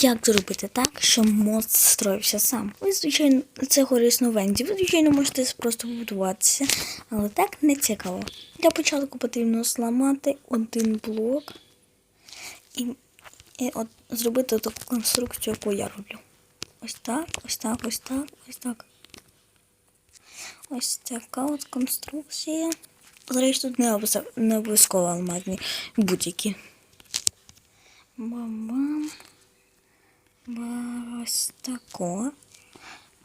Як зробити так, щоб мост строївся сам? Ви, звичайно, це корисно венді. Ви, звичайно, можете просто побудуватися, але так не цікаво. Для початку потрібно зламати один блок і, і от, зробити таку конструкцію, яку я роблю. Ось так, ось так, ось так, ось так. Ось така от конструкція. Зрештою, тут не, обов'язково- алмазні будь-які. Бам-бам. Ба- Ось тако.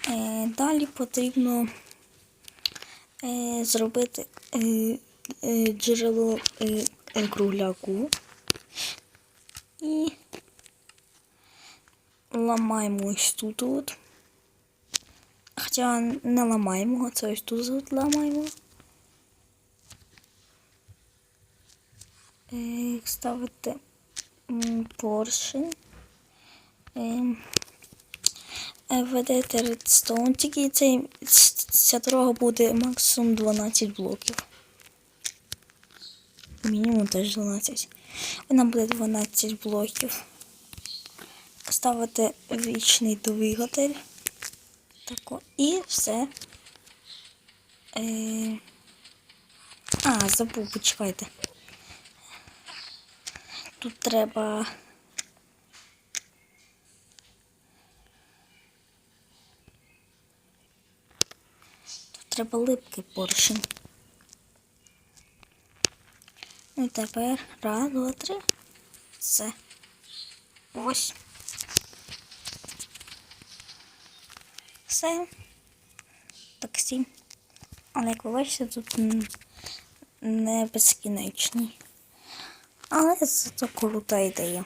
Е, далі потрібно е, зробити е, е, джерело е, е, кругляку. І ламаємо ось тут. От. Хоча не ламаємо, це ось тут от ламаємо. Е, ставити поршень. Ем, е, Ведете редстоун, тільки цей, ця дорога буде максимум 12 блоків. Мінімум теж 12. Вона буде 12 блоків. Ставите вічний двигатель. Тако. І все. Е... А, забув, почекайте. Тут треба. Треба липкий поршень. І тепер раз, два, три. Все. Ось. Все. Таксі. Але як ви бачите, тут не безкінечні. Але це крута ідея.